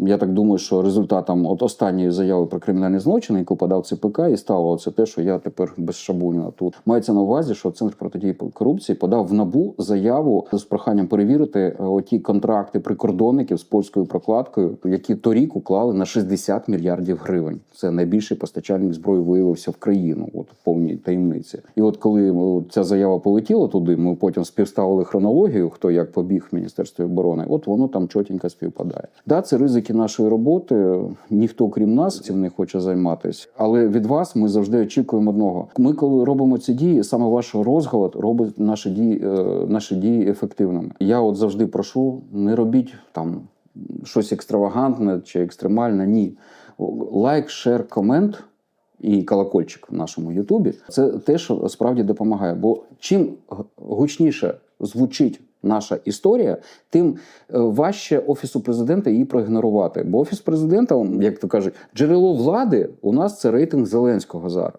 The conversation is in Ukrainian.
Я так думаю, що результатом от останньої заяви про кримінальні злочини, яку подав ЦПК, і стало це те, що я тепер без Шабуніна тут. Мається на увазі, що центр протидії корупції подав в набу заяву з проханням перевірити е, оті контракти прикордонників з польською прокладкою, які торік уклали на 60 мільярдів гривень. Це найбільший постачальник зброї виявився в країну. От в повній таємниці. І от коли е, ця заява полетіла туди, ми потім співставили хронологію, хто як побіг в міністерстві оборони. От воно там чотенько співпадає. Да, це ризики нашої роботи. Ніхто крім нас цим не хоче займатися. Але від вас ми завжди очікуємо одного. Ми, коли робимо ці дії, саме ваш розголод робить наші дії, е, наші дії ефективними. Я от завжди прошу, не робіть там щось екстравагантне чи екстремальне. Ні. Лайк, шер, комент і колокольчик в нашому Ютубі це те, що справді допомагає. Бо чим гучніше звучить наша історія, тим е, важче офісу президента її проігнорувати. Бо офіс президента, як то кажуть, джерело влади у нас це рейтинг Зеленського зараз.